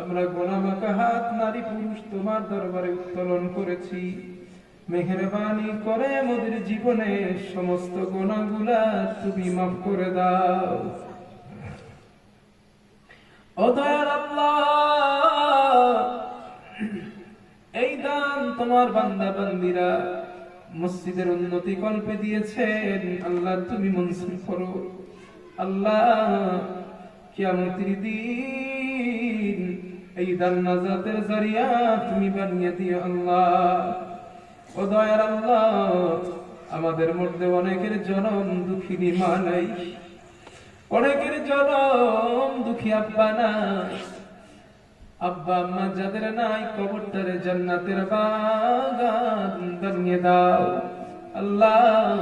আমরা হাত, নারী পুরুষ তোমার দরবারে উত্তোলন করেছি। মেহরবানি করে জীবনে সমস্ত গোনাগুলা তুমি মাফ করে দাও। এই দান তোমার বান্দা বান্দিরা মসজিদের উন্নতি কল্পে দিয়েছেন। আল্লাহ তুমি মনসুর করো। আল্লাহ কিয়ামতের দিন, এই দান নাজাতের জরিয়া তুমি বানিয়ে দিও আল্লাহ। ও দয়ার আল্লাহ, আমাদের মধ্যে অনেকের জনম দুঃখিনী মা নাই, অনেকের জনম দুঃখী আব্বা নাই। আব্বা আম্মা যাদের নাই, কবরটারে জান্নাতের বাগান বানিয়ে দাও। আল্লাহ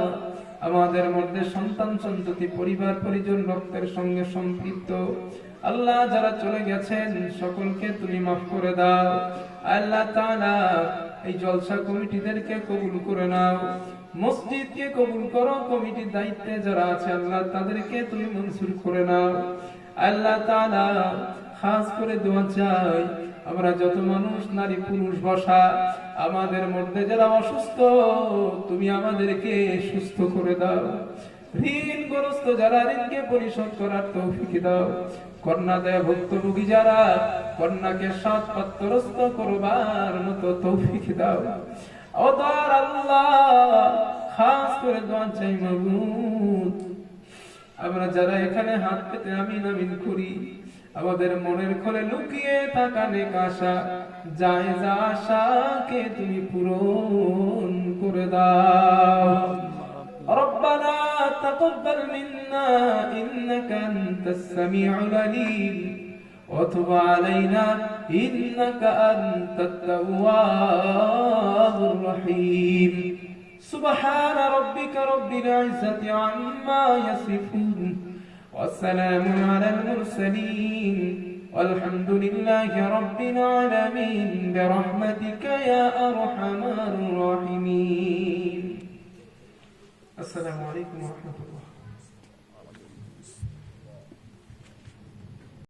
আমাদের মধ্যে সন্তান সন্ততি, পরিবার পরিজন, রক্তের সঙ্গে সম্পৃক্ত। আল্লাহ যারা চলে গেছেন, সকলকে তুমি মাফ করে দাও। আল্লাহ এই জলসা কমিটিদেরকে কবুল করে নাও। মসজিদকে কবুল করো, কমিটির দায়িত্বে যারা আছে, আল্লাহ তাদেরকে তুমি মঞ্জুর করে নাও। আল্লাহ খাস করে দোয়া চাই। আমরা যত মানুষ, নারী, পুরুষ, বসা, আমাদের মধ্যে যারা অসুস্থ, তুমি আমাদেরকে সুস্থ করে দাও। ঋণগ্রস্ত যারা ঋণকে পরিশোধ করার তৌফিক দাও। কন্যা দেয় ভুক্তভোগী যারা কন্যাকে সৎ পাত্রস্থ করবার মতো তৌফিক দাও। অদার আল্লাহ, খাস করে দোয়া চাই মাবুদ। আমরা যারা এখানে হাত পেতে আমিন আমিন করি আমাদের মনের খোলে লুকিয়ে থাকা নেক আশা যায় যা আশাকে তুমি পূরণ করে দাও ربنا تقبل منا إنك أنت السميع العليم وتب علينا إنك أنت التواب الرحيم سبحان ربك رب العزة عما يصفون والسلام على المرسلين والحمد لله رب العالمين برحمتك يا أرحم الراحمين. السلام عليكم ورحمة الله.